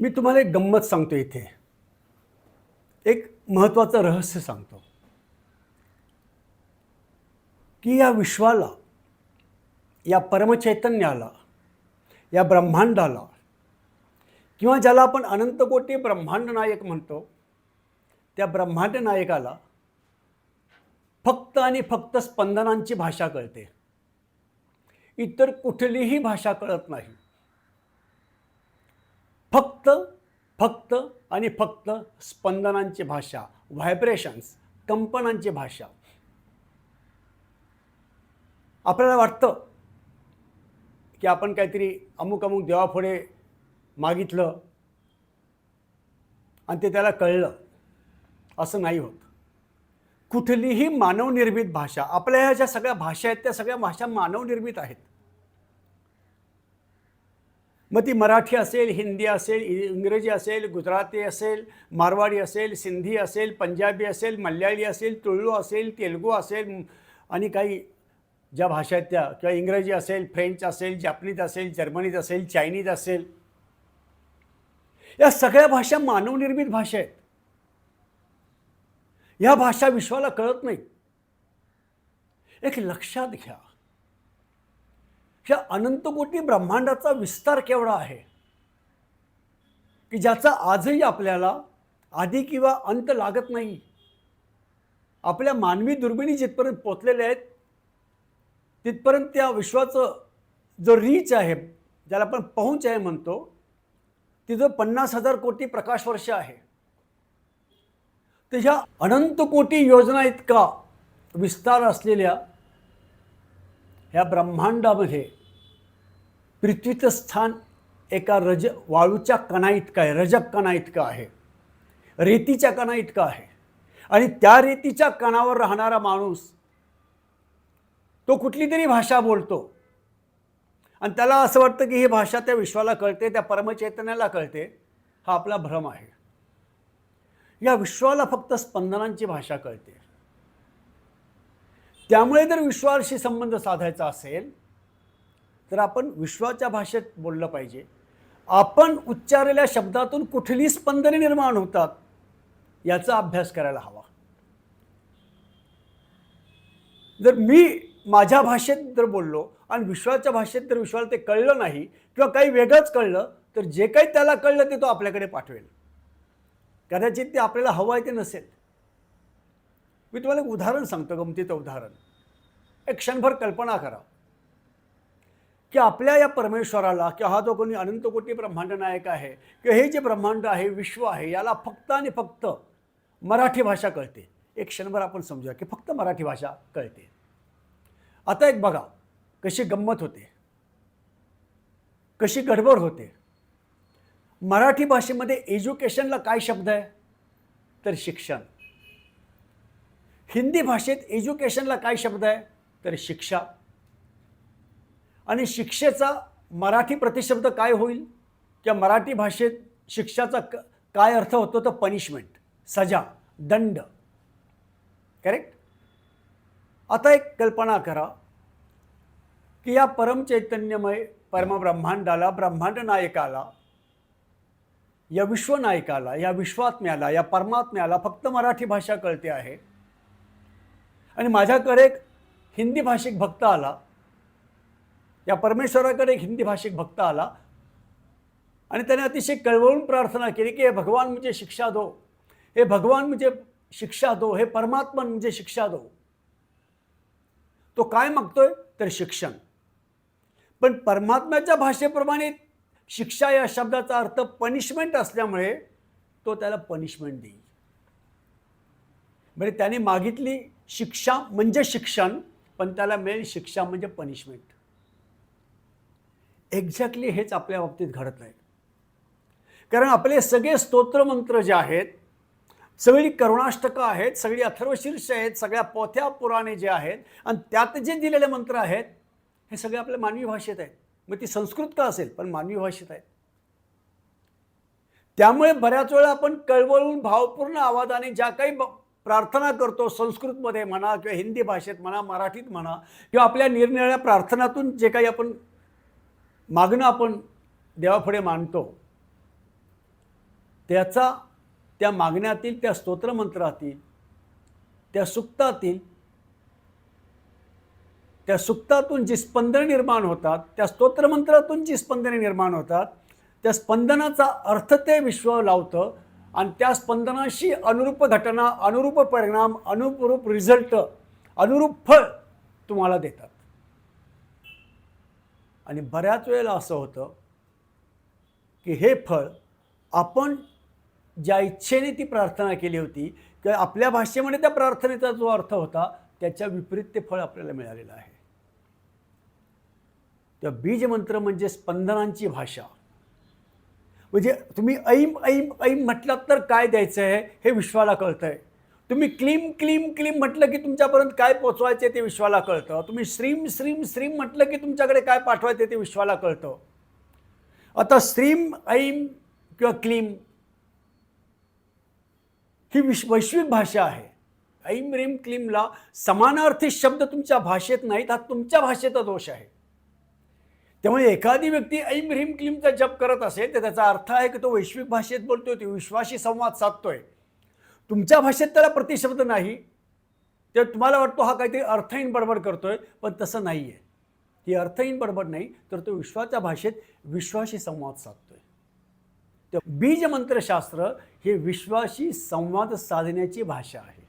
मी तुम्हाला एक गंमत सांगतो इथे. एक महत्त्वाचं रहस्य सांगतो. की या विश्वाला या परमचैतन्याला या ब्रह्मांडाला किंवा ज्याला आपण अनंतकोटी ब्रह्मांड नायक म्हणतो त्या ब्रह्मांड नायकाला फक्त आणि फक्त स्पंदनांची भाषा कळते. इतर कुठलीही भाषा कळत नाही. फक्त फक्त आणि फक्त स्पंदनांची भाषा व्हायब्रेशन्स कंपनांची भाषा. आपल्याला वाटतं की आपण काहीतरी अमुक अमुक देवापुढे मागितलं आणि ते त्याला कळलं. असं नाही होत. कुठलीही मानवनिर्मित भाषा आपल्या ह्या ज्या सगळ्या भाषा आहेत त्या सगळ्या भाषा मानवनिर्मित आहेत. मग ती मराठी असेल हिंदी असेल इ- इंग्रजी असेल गुजराती असेल मारवाडी असेल सिंधी असेल पंजाबी असेल मल्याळी असेल तुळू असेल तेलगू असेल आणि काही ज्या भाषा आहेत त्या किंवा इंग्रजी असेल फ्रेंच असेल जॅपनीज असेल जर्मनीज असेल चायनीज असेल. या सगळ्या भाषा मानवनिर्मित भाषा आहेत. या भाषा विश्वाला कळत नाही. एक लक्षात घ्या. ह्या अनंतकोटी ब्रह्मांडाचा विस्तार केवढा आहे? की ज्याचा आजही आपल्याला आधी किंवा अंत लागत नाही. आपल्या मानवी दुर्बिणी जिथपर्यंत पोचलेल्या आहेत तिथपर्यंत त्या विश्वाचं जो रीच आहे ज्याला आपण पहुंच आहे म्हणतो तिथं पन्नास हजार कोटी प्रकाशवर्ष आहे. तर ह्या अनंत कोटी योजना इतका विस्तार असलेल्या ह्या ब्रह्मांडामध्ये पृथ्वीचं स्थान एका रज वाळूच्या कणा इतकं आहे रजक कणा इतकं आहे. रेतीच्या कणा इतकं आहे. आणि त्या रेतीच्या कणावर राहणारा माणूस तो कुठली तरी भाषा बोलतो. आणि त्याला असं वाटतं की ही भाषा त्या विश्वाला कळते त्या परमचैतन्याला कळते. हा आपला भ्रम आहे. या विश्वाला फक्त स्पंदनांची भाषा कळते. त्यामुळे जर विश्वाशी संबंध साधायचा असेल तर आपण विश्वाच्या भाषेत बोललं पाहिजे. आपण उच्चारलेल्या शब्दातून कुठली स्पंदने निर्माण होतात याचा अभ्यास करायला हवा. जर मी माझ्या भाषेत जर बोललो आणि विश्वाच्या भाषेत जर विश्वाला ते कळलं नाही किंवा काही वेगळंच कळलं तर जे काही त्याला कळलं ते तो आपल्याकडे पाठवेल. कदाचित ते आपल्याला हवं आहे ते नसेल. मी तुम्हाला एक उदाहरण सांगतो गमतीचं उदाहरण. एक क्षणभर कल्पना करा. की आपल्या या परमेश्वराला किंवा हा जो कोणी अनंतकोटी ब्रह्मांड नायक आहे किंवा हे जे ब्रह्मांड आहे विश्व आहे याला फक्त आणि फक्त मराठी भाषा कळते. एक क्षणभर आपण समजूया की फक्त मराठी भाषा कळते. आता एक बघा कशी गंमत होते. कशी गडबड होते. मराठी भाषेमध्ये एज्युकेशनला काय शब्द आहे? तर शिक्षण. हिंदी भाषेत एज्युकेशनला काय शब्द आहे? तर शिक्षा. आणि शिक्षेचा मराठी प्रतिशब्द काय होईल? किंवा मराठी भाषेत शिक्षाचा क काय अर्थ होतो? तर पनिशमेंट सजा दंड. करेक्ट आता एक कल्पना करा की या परमचैतन्यमय परमब्रह्मांडाला ब्रह्मांड नायकाला या विश्वनायकाला या विश्वात्म्याला या परमात्म्याला फक्त मराठी भाषा कळते आहे. आणि माझ्याकडे एक हिंदी भाषिक भक्त आला. या परमेश्वराकडे एक हिंदी भाषिक भक्त आला. आणि त्याने अतिशय कळवळून प्रार्थना केली की हे भगवान म्हणजे शिक्षा दो. हे भगवान म्हणजे शिक्षा दो. हे परमात्मा म्हणजे शिक्षा दो. तो काय मागतोय? तर शिक्षण. पण परमात्म्याच्या भाषेप्रमाणे शिक्षा या शब्दाचा अर्थ पनिशमेंट असल्यामुळे तो त्याला पनिशमेंट देईल. म्हणजे त्याने मागितली शिक्षा म्हणजे शिक्षण पण त्याला मिळेल शिक्षा म्हणजे पनिशमेंट एक्झॅक्टली हेच आपल्या बाबतीत घडत नाही. कारण आपले सगळे स्तोत्रमंत्र जे आहेत सगळी करुणाष्टकं आहेत सगळी अथर्वशीर्ष आहेत सगळ्या पोथ्या पुराणे जे आहेत आणि त्यात जे दिलेले मंत्र आहेत हे सगळे आपल्या मानवी भाषेत आहेत. मग ती संस्कृत का असेल? पण मानवी भाषेत आहेत. त्यामुळे बऱ्याच वेळा आपण कळवळून भावपूर्ण आवाजाने ज्या काही प्रार्थना करतो संस्कृतमध्ये म्हणा किंवा हिंदी भाषेत म्हणा मराठीत म्हणा किंवा आपल्या निरनिराळ्या प्रार्थनातून जे काही आपण मागणं आपण देवापुढे मानतो त्याचा त्या मागण्यातील त्या स्तोत्रमंत्रातील त्या सुक्तातील त्या सुक्तातून जी स्पंदने निर्माण होतात त्या स्तोत्रमंत्रातून जी स्पंदने निर्माण होतात त्या स्पंदनाचा अर्थ ते विश्व लावतं आणि त्या स्पंदनाशी अनुरूप घटना अनुरूप परिणाम अनुरूप रिझल्ट अनुरूप फळ तुम्हाला देतात. आणि बऱ्याच वेळेला असं होतं की हे फळ आपण ज्या इच्छेने ती प्रार्थना केली होती किंवा आपल्या भाषेमध्ये त्या प्रार्थनेचा जो अर्थ होता त्याच्या विपरीत ते फळ आपल्याला मिळालेलं आहे. त्या बीजमंत्र म्हणजे स्पंदनांची भाषा. म्हणजे तुम्ही ऐम ऐम ऐम म्हटलात तर काय द्यायचं आहे हे विश्वाला कळतं आहे तुम्ही क्लीम क्लीम क्लीम म्हटलं की तुमच्यापर्यंत काय पोचवायचे ते विश्वाला कळतं. तुम्ही श्रीम श्रीम श्रीम म्हटलं की तुमच्याकडे काय पाठवायचे ते विश्वाला कळतं. आता श्रीम ऐम किंवा क्लीम ही विश वैश्विक भाषा आहे. ऐम रिम क्लीमला समानार्थी शब्द तुमच्या भाषेत नाहीत हा तुमच्या भाषेचा दोष आहे. त्यामुळे एखादी व्यक्ती ऐम रीम क्लीमचा जप करत असेल तर त्याचा अर्थ आहे की तो वैश्विक भाषेत बोलतोय तो विश्वाशी संवाद साधतोय. तुमच्या भाषेत त्याला प्रतिशब्द नाही. तर तुम्हाला वाटतो हा काहीतरी अर्थहीन बडबड करतोय पण तसं नाही आहे ही अर्थहीन बडबड नाही तर तो विश्वाच्या भाषेत विश्वाशी संवाद साधतोय. तर बीजमंत्रशास्त्र हे विश्वाशी संवाद साधण्याची भाषा आहे.